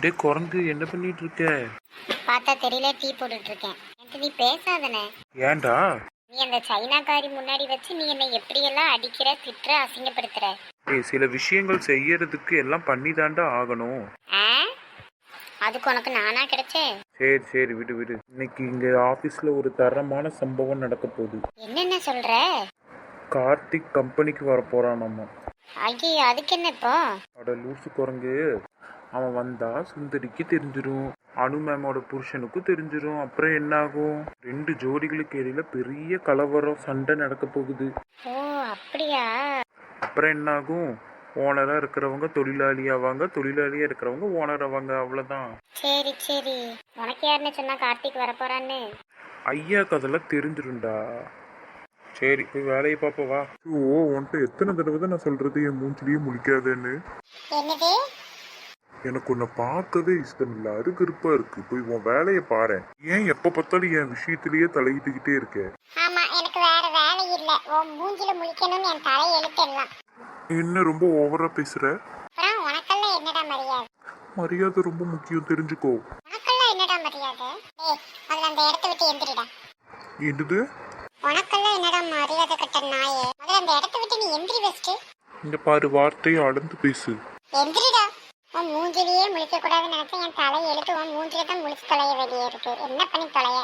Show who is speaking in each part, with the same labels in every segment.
Speaker 1: டே குரங்கு என்ன பண்ணிட்டு இருக்க
Speaker 2: பார்த்தா தெரியல டீ போட்டுட்டு இருக்கேன் நீ பேசாதனே.
Speaker 1: ஏன்டா?
Speaker 2: நீ அந்த சைனாக்காரி முன்னாடி வச்சு நீ என்னை எப்படியெல்லாம் அடிக்கிற திட்டுற அசிங்கப்படுத்துற?
Speaker 1: ஏய் சில விஷயங்கள் செய்யறதுக்கு எல்லாம் பண்ணி ஆகணும்.
Speaker 2: ஆ? அதுக்கு உனக்கு நானா கிடைச்சேன்
Speaker 1: சரி சரி விடு விடு. இன்னைக்கு இங்க ஆபீஸ்ல ஒரு தரமான சம்பவம் நடக்க போகுது.
Speaker 2: என்னென்ன சொல்ற?
Speaker 1: கார்த்திக் கம்பெனிக்கு வர போறான் நம்ம
Speaker 2: ஐயோ அதுக்கு என்ன இப்போ?
Speaker 1: அட லூசு குரங்கு. அவன் வந்தா சுந்தரிக்கு தெரிஞ்சிரும். அனு மேமோட புருஷனுக்கும் தெரிஞ்சிரும். அப்புறம் என்ன ஆகும் ரெண்டு ஜோடிகளுக்கு இடையில பெரிய கலவரம் சண்டை நடக்க போகுது.
Speaker 2: ஓ அப்படியா?
Speaker 1: அப்புறம் என்ன ஆகும் ஓனரா இருக்கிறவங்க தொழிலாளி ஆவாங்க தொழிலாளியா இருக்கிறவங்க ஓனர் ஆவாங்க அவ்வளவுதான்.
Speaker 2: சரி சரி. உனக்கு யாருன்னு சொன்னா கார்த்திக் வரப்போறான்னு?
Speaker 1: ஐயாக்கு அதெல்லாம் தெரிஞ்சிரும்டா. சரி போய் வேலையை பாப்ப வா. ஓ உன்கிட்ட எத்தனை தடவை தான் நான் சொல்றது? என் மூஞ்சிலேயே முழிக்காதேன்னு.
Speaker 2: என்னது?
Speaker 1: எனக்கு உன்னை பார்க்கவே இஷ்டம் இல்ல அருகருப்பா இருக்கு. போய் உன் வேலையை பாரு. ஏன் எப்ப பார்த்தாலும் என் விஷயத்திலேயே தலையிட்டுக்கிட்டே இருக்க?
Speaker 2: ஆமா எனக்கு வேற வேலை இல்ல. உன் மூஞ்சில முழிக்கணும்னு என் தலை எழுத்தெல்லாம்.
Speaker 1: என்ன ரொம்ப ஓவரா பேசுற?
Speaker 2: அப்புறம் உனக்கெல்லாம் என்னடா மரியாதை?
Speaker 1: மரியாதை ரொம்ப முக்கியம் தெரிஞ்சுக்கோ.
Speaker 2: உனக்கெல்லாம் என்னடா மரியாதை? ஏய் முதல்ல அந்த இடத்த விட்டு எந்திரிடா.
Speaker 1: என்னது?
Speaker 2: உனக்கெல்லாம் என்னடா மரியாதை கட்ட நாயே? முதல்ல அந்த இடத்த விட்டு நீ எந்திரி வச்சுட்டு
Speaker 1: இந்த பாரு வார்த்தையை அளந்து பேசு.
Speaker 2: எந்திரிடா மூஞ்சிலேயே முழிக்கக்கூடாதுன்னு கூடாதுன்னு என் தலை எழுத்து உன் மூஞ்சில தான் முழிச்சு தொலைய வேண்டிய இருக்கு. என்ன பண்ணி தொலைய?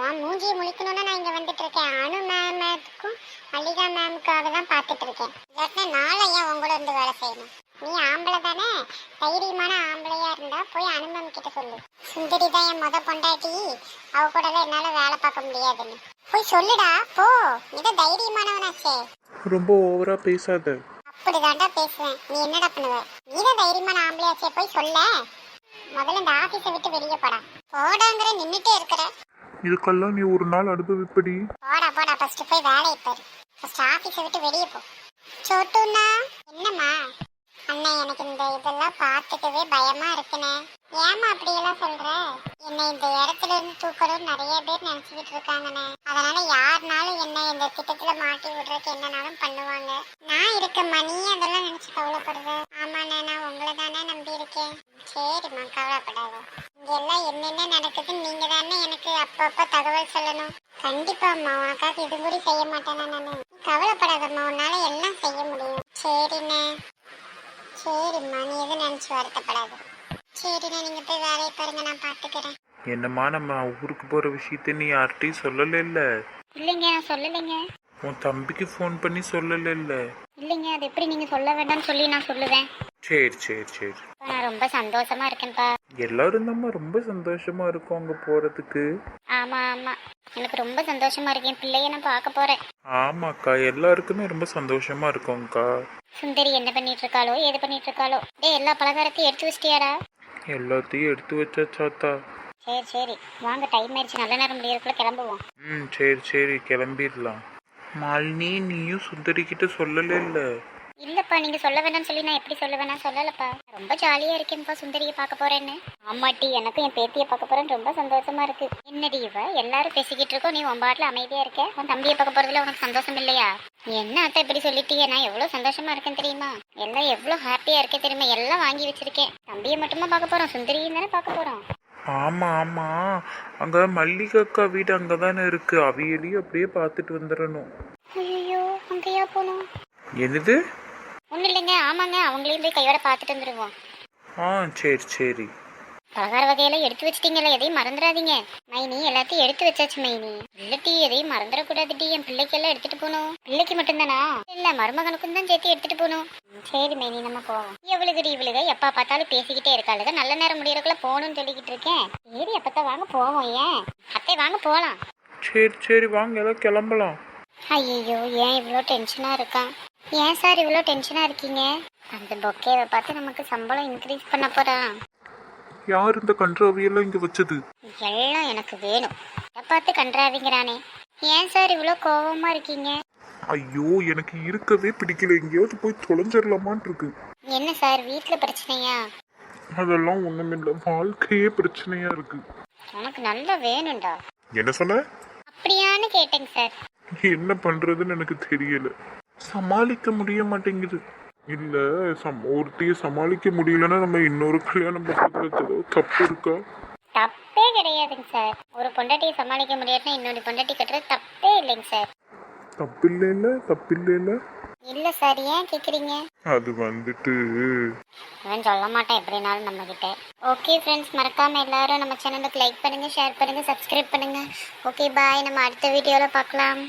Speaker 2: உன் மூஞ்சியை முழிக்கணும்னு நான் இங்க வந்துட்டு இருக்கேன். அனு மேமுக்கும் மல்லிகா மேமுக்காக தான் பார்த்துட்டு இருக்கேன். இல்லாட்டினா நாளை ஏன் உங்களோட கூட வந்து வேலை செய்யணும்? நீ ஆம்பளை தானே? தைரியமான ஆம்பளையா இருந்தா போய் அனு மேம் கிட்ட சொல்லு. சுந்தரி தான் என் முத பொண்டாட்டி. அவ கூட என்னால வேலை பார்க்க முடியாதுன்னு. போய் சொல்லுடா போ. இதை தைரியமானவனாச்சே.
Speaker 1: ரொம்ப ஓவரா பேசாத.
Speaker 2: அப்படிதான்டா பேசுவேன். நீ என்னடா பண்ணுவ? நீதான் தைரியமான ஆம்பளையாச்சே போய் சொல்ல. முதல்ல இந்த ஆபீஸை விட்டு வெளியே போடா. போடாங்கிற நின்னுட்டே இருக்கிற.
Speaker 1: இதுக்கெல்லாம் நீ ஒரு நாள் அனுபவிப்படி.
Speaker 2: போடா போடா ஃபர்ஸ்ட் போய் வேலையை பாரு. ஃபர்ஸ்ட் ஆபீஸை விட்டு வெளியே போ. சொட்டுண்ணா என்னம்மா? அண்ணா எனக்கு இந்த இதெல்லாம் பார்த்துக்கவே பயமா இருக்குண்ணே. ஏமா அப்படியெல்லாம் சொல்ற? என்னை இந்த இடத்துல இருந்து தூக்கணும்னு நிறைய பேர் நினைச்சுக்கிட்டு இருக்காங்கண்ணே. அதனால இந்த திட்டத்துல மாட்டி விடுறதுக்கு என்னனாலும் பண்ணுவாங்க. நான் இருக்கேம்மா நீ அதெல்லாம் நினைச்சு கவலைப்படுற? ஆமாண்ணே நான் உங்களை தானே நம்பி இருக்கேன். சரிம்மா கவலைப்படாத. இங்க எல்லாம் என்னென்ன நடக்குதுன்னு நீங்க தானே எனக்கு அப்பப்ப தகவல் சொல்லணும். கண்டிப்பாம்மா உனக்காக இது கூட செய்ய மாட்டேனா நானு? கவலைப்படாதம்மா உன்னால எல்லாம் செய்ய முடியும். சரிண்ணே. சரிம்மா நீ எதுவும் நினைச்சு வருத்தப்படாது. சரிண்ணே நீங்க போய் வேலையை பாருங்க நான் பாத்துக்கிறேன்.
Speaker 1: என்னம்மா நம்ம ஊருக்கு போற விஷயத்த நீ யார்கிட்டயும் சொல்லல இல்ல
Speaker 2: இல்லைங்க நான் சொல்லலைங்க.
Speaker 1: உன் தம்பிக்கு ஃபோன் பண்ணி சொல்லல இல்ல
Speaker 2: இல்லைங்க அது எப்படி நீங்க சொல்ல வேண்டாம்னு சொல்லி நான் சொல்லுவேன்.
Speaker 1: சரி சரி சரி.
Speaker 2: நான் ரொம்ப சந்தோஷமா இருக்கேன்ப்பா.
Speaker 1: எல்லாரும் நம்ம ரொம்ப சந்தோஷமா இருக்கோம் அங்க போறதுக்கு.
Speaker 2: ஆமா ஆமா. எனக்கு ரொம்ப சந்தோஷமா இருக்கேன் பிள்ளைய நான் பார்க்க போறேன்.
Speaker 1: ஆமாக்கா எல்லாருக்குமே ரொம்ப சந்தோஷமா இருக்கோம்க்கா.
Speaker 2: சுந்தரி என்ன பண்ணிட்டு இருக்காளோ ஏது பண்ணிட்டு இருக்காளோ. டேய் எல்லா பலகாரத்தையும் எடுத்து வச்சிட்டியாடா?
Speaker 1: எல்லாத்தையும் எடுத்து வச்சாச்சாத்தா
Speaker 2: சரி சரி. வாங்க டைம் ஆயிடுச்சு. நல்ல நேரம் முடியறதுக்குள்ள கிளம்புவோம்.
Speaker 1: ம் சரி சரி. கிளம்பிடலாம். மாலினி நீயும் சுந்தரி கிட்ட சொல்லல இல்ல?
Speaker 2: இல்லப்பா நீங்க சொல்ல வேண்டாம்னு சொல்லி நான் எப்படி சொல்ல வேணாம் சொல்லலப்பா. ரொம்ப ஜாலியா இருக்கேன்ப்பா சுந்தரியை பார்க்க போறேன்னு. ஆமாட்டி எனக்கும் என் பேத்தியை பார்க்க போறேன்னு ரொம்ப சந்தோஷமா இருக்கு. என்னடி இவ? எல்லாரும் பேசிக்கிட்டு இருக்கோம். நீ உன் பாட்டுல அமைதியா இருக்க. உன் தம்பியை பார்க்க போறதுல உனக்கு சந்தோஷம் இல்லையா? என்ன அத்தை இப்படி சொல்லிட்டீங்க நான் எவ்வளவு சந்தோஷமா இருக்கேன் தெரியுமா? எல்லாம் எவ்வளவு ஹாப்பியா இருக்கேன் தெரியுமா? எல்லாம் வாங்கி வச்சிருக்கேன். தம்பியை மட்டுமா பார்க்க போறோம். சுந்தரியும் தானே பார்க்க போறோம்.
Speaker 1: ஆமா ஆமா. அங்க மல்லிகை அக்கா வீடு அங்கதானே இருக்கு. அவியலையும் அப்படியே பார்த்துட்டு வந்துடணும்.
Speaker 2: ஐயோ அங்கேயா போகணும்
Speaker 1: என்னது?
Speaker 2: ஒன்றும் இல்லைங்க. ஆமாங்க. அவங்களையும் போய் கையோட பார்த்துட்டு வந்துடுவோம்
Speaker 1: ஆ சரி சரி.
Speaker 2: பலகார வகையெல்லாம் எடுத்து வச்சிட்டீங்களா எதையும் மறந்துடாதீங்க. மைனி எல்லாத்தையும் எடுத்து வச்சாச்சு மைனி. இல்லட்டி எதையும் மறந்துடக்கூடாதுடி என் பிள்ளைக்கெல்லாம் எடுத்துட்டு போகணும். பிள்ளைக்கு மட்டும்தானா? இல்ல மருமகனுக்கும் தான் சேர்த்து எடுத்துட்டு போகணும். சரி மைனி நம்ம போவோம். இவளுக்கு இவளுக எப்ப பார்த்தாலும் பேசிக்கிட்டே இருக்காளுக. நல்ல நேரம் முடியறதுக்குள்ள போகணும்னு சொல்லிக்கிட்டு இருக்கேன். சரி அப்பத்தான் வாங்க போவோம் ஏன்? அத்தை வாங்க போகலாம்
Speaker 1: சரி சரி வாங்க எல்லாம் கிளம்பலாம்.
Speaker 2: ஐயோ ஏன் இவ்வளோ டென்ஷனாக இருக்கான் ஏன் சார் இவ்வளோ டென்ஷனாக இருக்கீங்க? அந்த பொக்கேவை பார்த்து நமக்கு சம்பளம் இன்க்ரீஸ் பண்ண போகிறான்
Speaker 1: யார் இந்த கன்றாவியெல்லாம் இங்க வச்சது?
Speaker 2: எல்லாம் எனக்கு வேணும். பார்த்து கன்றாவிங்கிறானே. ஏன் சார் இவ்வளோ கோவமாக இருக்கீங்க?
Speaker 1: ஐயோ எனக்கு இருக்கவே பிடிக்கல. எங்கேயாவது போய் தொலைஞ்சிடலாமான் இருக்கு
Speaker 2: என்ன சார் வீட்டில் பிரச்சனையா?
Speaker 1: அதெல்லாம் ஒண்ணுமில்ல வாழ்க்கையே பிரச்சனையா இருக்கு.
Speaker 2: உனக்கு நல்லா வேணும்டா.
Speaker 1: என்ன சொன்ன?
Speaker 2: அப்படியான்னு கேட்டேங்க சார்.
Speaker 1: என்ன பண்றதுன்னு எனக்கு தெரியல. சமாளிக்க முடிய மாட்டேங்குது.
Speaker 3: இல்ல சம் ஒருத்தைய சமாளிக்க முடியலன்னா நம்ம இன்னொரு கல்யாணம் பண்றதுல தப்பு இருக்கா?
Speaker 2: தப்பே கிடையாதுங்க சார். ஒரு பொண்டாட்டியை சமாளிக்க முடியாதுன்னா இன்னொரு பொண்டாட்டி கட்டுறது தப்பே இல்லைங்க சார்.
Speaker 3: தப்பு இல்லைல்ல தப்பு இல்லைல்ல
Speaker 2: இல்லை சார் ஏன் கேட்குறீங்க
Speaker 3: அது வந்துட்டு
Speaker 2: இவன் சொல்ல மாட்டேன் எப்படினாலும் நம்ம கிட்ட ஓகே ஃப்ரெண்ட்ஸ் மறக்காம எல்லாரும் நம்ம சேனலுக்கு லைக் பண்ணுங்க ஷேர் பண்ணுங்க சப்ஸ்கிரைப் பண்ணுங்க. ஓகே பாய் நம்ம அடுத்த வீடியோவில் பார்க்கலாம்.